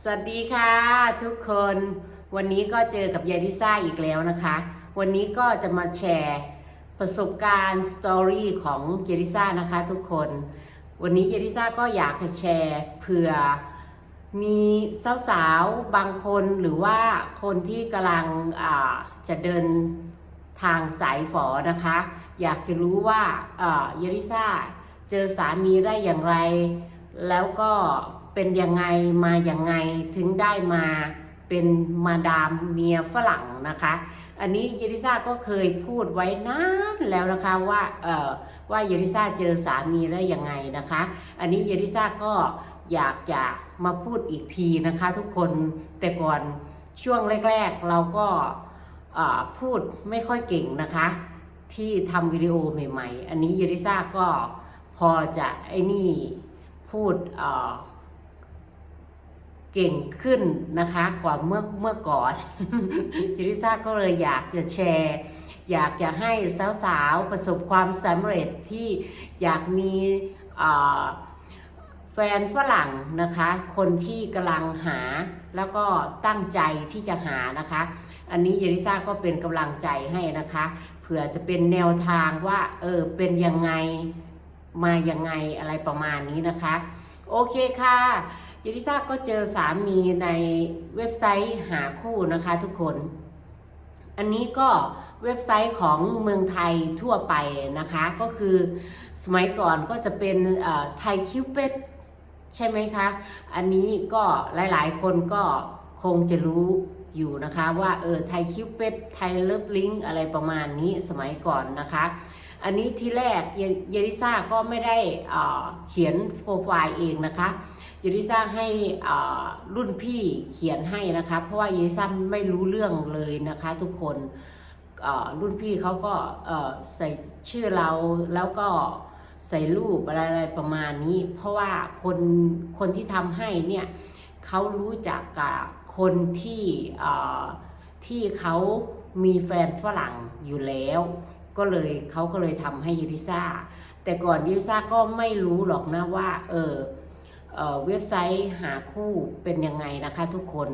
สวัสดีค่ะทุกคนวันนี้ก็เจอกับยายดิซ่าอีกแล้วนะคะ วันนี้ก็จะมาแชร์ประสบการณ์สตอรี่ของยายดิซ่านะคะทุกคน วันนี้ยายดิซ่าก็อยากจะแชร์เผื่อมีสาวๆบางคนหรือว่าคนที่กำลังจะเดินทางสายฝอนะคะ อยากจะรู้ว่ายายดิซ่าเจอสามีได้อย่างไร แล้วก็ เป็นยังไงมาอย่างไงถึงได้มาเป็นมาดามเมียฝรั่งนะคะ อันนี้เยริซ่าก็เคยพูดไว้นานแล้วนะคะว่าเอ่อว่าเยริซ่าเจอสามีได้ยังไงนะคะ อันนี้เยริซ่าก็อยากจะมาพูดอีกทีนะคะทุกคนแต่ก่อนช่วงแรก ๆ เราก็เอ่อพูดไม่ค่อยเก่งนะคะ ที่ทำวิดีโอใหม่ ๆ อันนี้เยริซ่าก็พอจะไอ้นี่พูด เก่งขึ้นนะคะกว่าเมื่อเมื่อก่อนยิริซ่าก็เลยอยากจะแชร์ อยากจะให้สาวๆประสบความสำเร็จที่อยากมีแฟนฝรั่งนะคะ คนที่กำลังหาแล้วก็ตั้งใจที่จะหานะคะ อันนี้เยริซ่าก็เป็นกำลังใจให้นะคะเผื่อจะเป็นแนวทางว่าเออเป็นยังไงมายังไงอะไรประมาณนี้นะคะ โอเคค่ะ ยริซ่าก็เจอสามีในเว็บไซต์หาคู่นะคะทุกคน อันนี้ก็เว็บไซต์ของเมืองไทยทั่วไปนะคะ ก็คือสมัยก่อนก็จะเป็นไทยคิวเป็ดใช่ไหมคะ อันนี้ก็หลายๆ คนก็คงจะรู้อยู่นะคะว่าเออไทยคิวเป็ดไทยเลิฟลิงอะไรประมาณนี้สมัยก่อนนะคะ อันนี้ที่แรกเยริซ่าก็ไม่ได้เออเขียนโปรไฟล์เองนะคะ เยริซ่าให้รุ่นพี่เขียนให้นะคะ เพราะว่าเยริซ่าไม่รู้เรื่องเลยนะคะทุกคนรุ่นพี่เขาก็ใส่ชื่อเราแล้วก็ใส่รูปอะไรประมาณนี้ เพราะว่าคนคนที่ทำให้เนี่ยเขารู้จักกับคนที่ที่เขามีแฟนฝรั่งอยู่แล้ว ก็เลยเขาก็เลยทำให้ยูริซ่าแต่ก่อนยูริซ่าก็ไม่รู้หรอกนะว่า เออ เว็บไซต์หาคู่เป็นยังไงนะคะทุกคน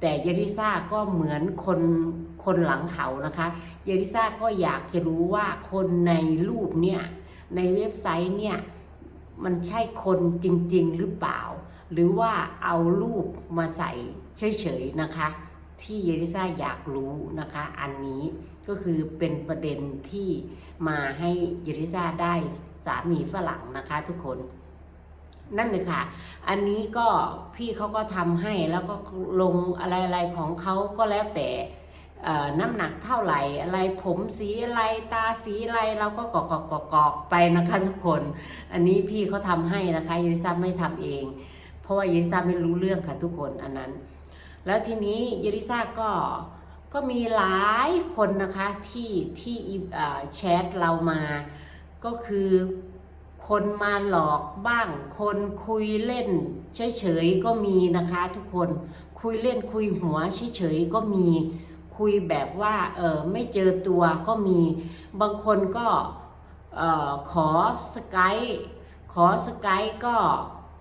แต่เยริซ่าก็เหมือนคนคนหลังเขานะคะ เยริซ่าก็อยากจะรู้ว่าคนในรูปเนี่ย ในเว็บไซต์เนี่ย มันใช่คนจริง ๆ หรือเปล่า หรือว่าเอารูปมาใส่เฉยๆนะคะ ที่เยริซ่าอยากรู้นะคะ อันนี้ก็คือเป็นประเด็นที่มาให้เยริซ่าได้สามีฝรั่งนะคะทุกคน นั่นเลยค่ะ อันนี้ก็พี่เขาก็ทำให้แล้วก็ลงอะไรๆของเขาก็แล้วแต่น้ำหนักเท่าไหร่อะไรผมสีอะไรตาสีอะไรเราก็กอกกอกกอกไปนะคะทุกคน อันนี้พี่เขาทำให้นะคะเยริซ่าไม่ทำเอง เพราะว่าเยริซ่าไม่รู้เรื่องค่ะทุกคนอันนั้น แล้วทีนี้เยริซ่าก็ก็มีหลายคนนะคะที่ที่แชทเรามาก็คือ คนมาหลอกบ้าง คนคุยเล่นเฉยๆก็มีนะคะ ทุกคนคุยเล่นคุยหัวเฉยๆก็มีคุยแบบว่าเออไม่เจอตัวก็มี บางคนก็เออขอสกายขอสกายก็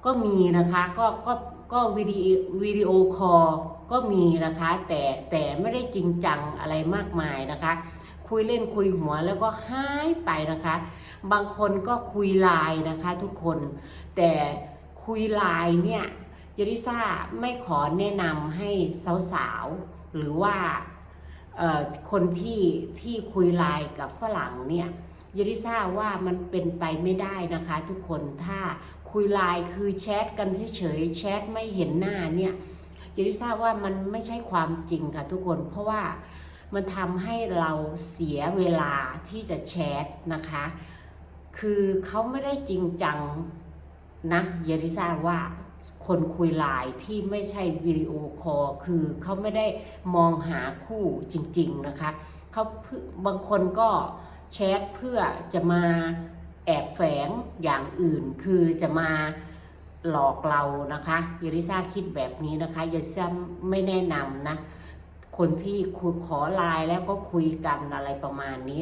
ก็มีนะคะก็ก็ก็วิดีวิดีโอคอลก็มีนะคะ แต่แต่ไม่ได้จริงจังอะไรมากมายนะคะ คุยเล่นคุยหัวแล้วก็หายไปนะคะ บางคนก็คุยไลน์นะคะทุกคน แต่คุยไลน์เนี่ยยริซ่าไม่ขอแนะนำให้สาวๆ หรือว่าคนที่ที่คุยไลน์กับฝรั่งเนี่ยยริซ่าว่ามันเป็นไปไม่ได้นะคะทุกคนถ้าคุยไลน์คือแชทกันเฉยๆแชทไม่เห็นหน้าเนี่ยยริซ่าว่ามันไม่ใช่ความจริงค่ะทุกคนเพราะว่า มันทำให้เราเสียเวลาที่จะแชทนะคะ คือเขาไม่ได้จริงจังนะเยริซ่าว่าคนคุยไลน์ที่ไม่ใช่วิดีโอคอลคือเขาไม่ได้มองหาคู่จริงๆนะคะเขาเพื่อบางคนก็แชทเพื่อจะมาแอบแฝงอย่างอื่น คือจะมาหลอกเรานะคะเยริซ่าคิดแบบนี้นะคะเยริซ่าไม่แนะนำนะ คนที่คุยขอไลน์แล้วก็คุยกันอะไรประมาณนี้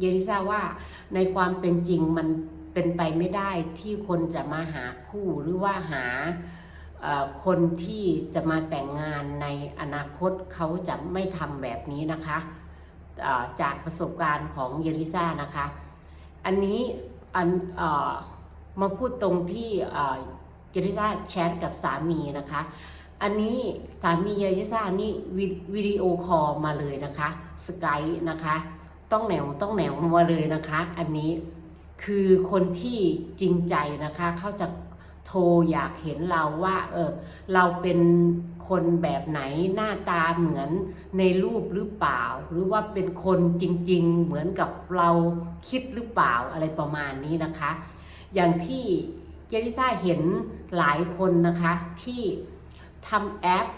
เยริซ่าว่าในความเป็นจริงมันเป็นไปไม่ได้ที่คนจะมาหาคู่หรือว่าหาคนที่จะมาแต่งงานในอนาคตเขาจะไม่ทำแบบนี้นะคะจากประสบการณ์ของเยริซ่านะคะ อันนี้อันอมาพูดตรงที่เอ่อเยริซ่าแชทกับสามีนะคะ อันนี้สามีเยริซ่านี่วิวิดีโอคอลมาเลยนะคะสกายนะคะ ต้องแหนวต้องแหนวมาเลยนะคะ อันนี้คือคนที่จริงใจนะคะเขาจะโทรอยากเห็นเราว่า เออเราเป็นคนแบบไหนหน้าตาเหมือนในรูปหรือเปล่า หรือว่าเป็นคนจริง ๆ เหมือนกับเราคิดหรือเปล่าอะไรประมาณนี้นะคะ อย่างที่เจริซ่าเห็นหลายคนนะคะที่ ทำแอป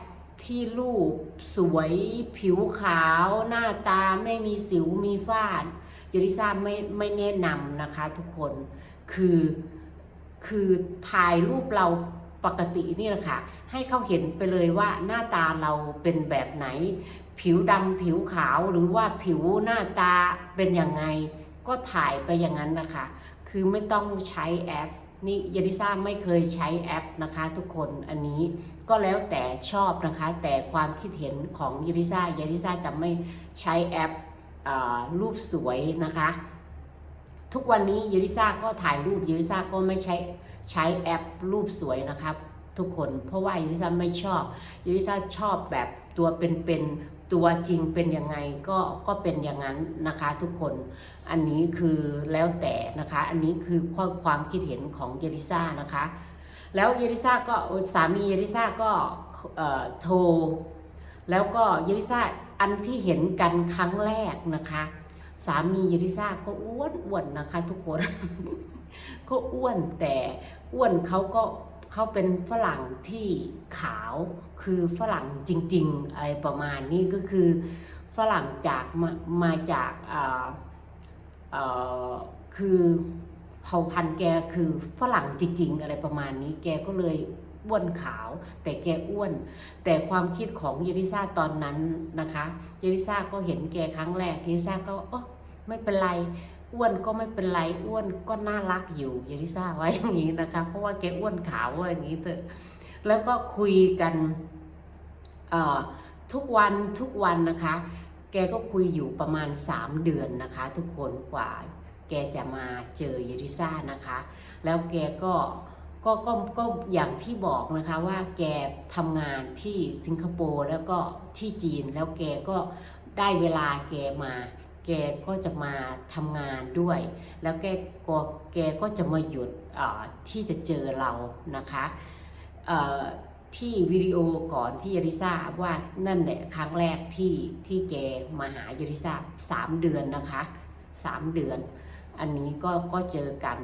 ที่รูปสวยผิวขาวหน้าตาไม่มีสิวมีฝ้าเจริซ่าไม่ไม่แนะนำนะคะทุกคนคือคือถ่ายรูปเราปกตินี่แหละค่ะ ให้เขาเห็นไปเลยว่าหน้าตาเราเป็นแบบไหน ผิวดำผิวขาวหรือว่าผิวหน้าตาเป็นยังไง ก็ถ่ายไปอย่างนั้นนะคะ คือไม่ต้องใช้แอป นี่ยานิซ่าไม่เคยใช้แอปนะคะทุกคนอันนี้ก็แล้วแต่ชอบนะคะ แต่ความคิดเห็นของยานิซ่ายานิซ่าจะไม่ใช้แอปอรูปสวยนะคะ ทุกวันนี้ยานิซ่าก็ถ่ายรูปยานิซ่าก็ไม่ใช้ใช้แอปรูปสวยนะครับ ทุกคนเพราะว่ายานิซ่าไม่ชอบยานิซ่าชอบแบบตัวเป็นๆ ตัวจริงเป็นยังไงก็ก็เป็นอย่างนั้นนะคะทุกคนอันนี้คือแล้วแต่นะคะ อันนี้คือข้อความคิดเห็นของเยริซ่านะคะ แล้วเยริซ่าก็สามีเยริซ่าก็โทรแล้วก็เยริซ่าอันที่เห็นกันครั้งแรกนะคะ สามีเยริซ่าก็อ้วนอ้วนนะคะ ทุกคนก็อ้วนแต่อ้วนเขาก็ เขาเป็นฝรั่งที่ขาวคือฝรั่งจริงๆอะไรประมาณนี้ก็คือฝรั่งจากมามาจากอ่าคือเผ่าพันธุ์แกคือฝรั่งจริงๆ อะไรประมาณนี้แกก็เลยอ้วนขาว แต่แกอ้วน แต่ความคิดของเยริซาตอนนั้นนะคะ เยริซาก็เห็นแกครั้งแรกเยริซาก็อ๋อไม่เป็นไร อ้วนก็ไม่เป็นไรอ้วนก็น่ารักอยู่เยริซ่าไว้อย่างนี้นะคะ เพราะว่าแกอ้วนขาวว่าอย่างนี้เถอะแล้วก็คุยกันเอ่อทุกวันทุกวันนะคะ แกก็คุยอยู่ประมาณ 3 เดือนนะคะ ทุกคนกว่าแกจะมาเจอเยริซ่านะคะ แล้วแกก็ก็ก็ก็อย่างที่บอกนะคะว่าแกทำงานที่สิงคโปร์แล้วก็ที่จีนแล้วแกก็ได้เวลาแกมา แกก็จะมาทำงานด้วย แล้วแกก็แกก็จะมาหยุดที่จะเจอเรานะคะที่วิดีโอก่อนที่ยาริซาว่านั่นแหละครั้งแรกที่ที่แกมาหายาริซาสามเดือนนะคะสามเดือน อันนี้ก็ก็เจอกัน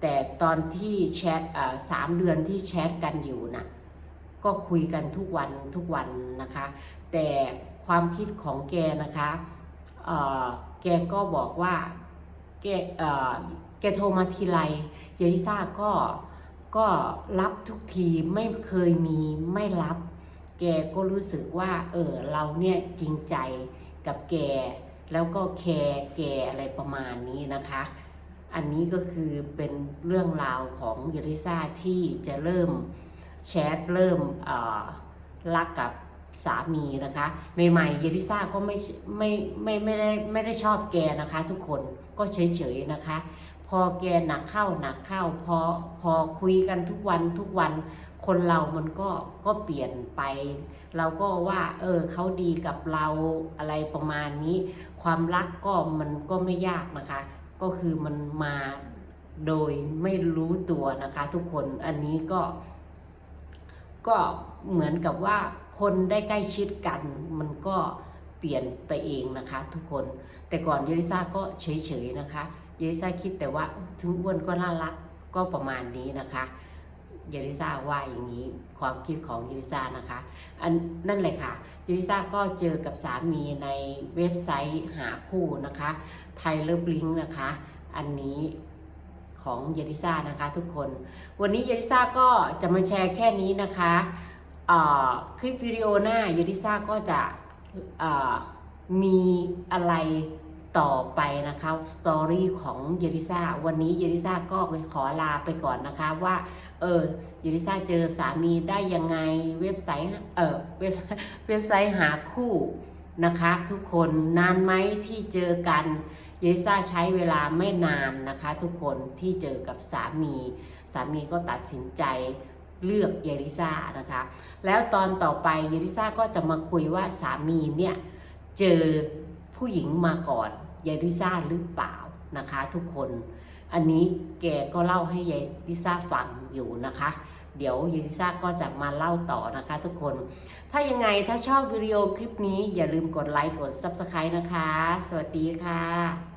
แต่ตอนที่แชทสามเดือนที่แชทกันอยู่นะก็คุยกันทุกวันทุกวันนะคะ แต่ความคิดของแกนะคะ แกก็บอกว่าแกแกโทรมาทีไรยาริซาก็ก็รับทุกทีไม่เคยมีไม่รับ แกก็รู้สึกว่าเออเราเนี่ยจริงใจกับแกแล้วก็แคร์แกอะไรประมาณนี้นะคะ อันนี้ก็คือเป็นเรื่องราวของเยริซ่าที่จะเริ่มแชทเริ่มรักกับ สามีนะคะใหม่ๆเยริซ่าก็ไม่ไม่ไม่ไม่ได้ไม่ได้ชอบแกนะคะ ทุกคนก็เฉยๆนะคะ พอแกหนักเข้าหนักเข้าพอพอคุยกันทุกวันทุกวันคนเรามันก็ก็เปลี่ยนไป เราก็ว่า เออเขาดีกับเราอะไรประมาณนี้ ความรักก็มันก็ไม่ยากนะคะ ก็คือมันมาโดยไม่รู้ตัวนะคะ ทุกคนอันนี้ก็ ก็เหมือนกับว่า คนได้ใกล้ชิดกัน มันก็เปลี่ยนไปเองนะคะ ทุกคน แต่ก่อนเยลิซ่าก็เฉยๆนะคะเยลิซ่าคิดแต่ว่าถึงอ้วนก็น่ารักก็ประมาณนี้นะคะเยลิซ่าว่าอย่างนี้ความคิดของเยลิซ่านะคะอันนั่นแหละค่ะเยลิซ่าก็เจอกับสามีในเว็บไซต์หาคู่นะคะไทยเลิฟลิงนะคะ อันนี้ของเยลิซ่านะคะทุกคน วันนี้เยลิซ่าก็จะมาแชร์แค่นี้นะคะ คลิปวิดีโอหน้าเยลิซ่าก็จะมีอะไรต่อไปนะคะสตอรี่ของเยลิซ่าวันนี้เยลิซ่าก็ขอลาไปก่อนนะคะว่าเออเยลิซ่าเจอสามีได้ยังไงเว็บไซต์เออเว็บเว็บไซต์หาคู่นะคะทุกคนนานไหมที่เจอกันเยลิซ่าใช้เวลาไม่นานนะคะ ทุกคนที่เจอกับสามี สามีก็ตัดสินใจ เลือกเยลิซ่านะคะ แล้วตอนต่อไปเยลิซ่าก็จะมาคุยว่าสามีเนี่ยเจอผู้หญิงมาก่อนยายลิซ่าหรือเปล่านะคะทุกคน อันนี้แกก็เล่าให้ยายลิซ่าฟังอยู่นะคะ เดี๋ยวยายลิซ่าก็จะมาเล่าต่อนะคะทุกคน ถ้ายังไงถ้าชอบวิดีโอคลิปนี้อย่าลืมกดไลค์กด Subscribe นะคะ สวัสดีค่ะ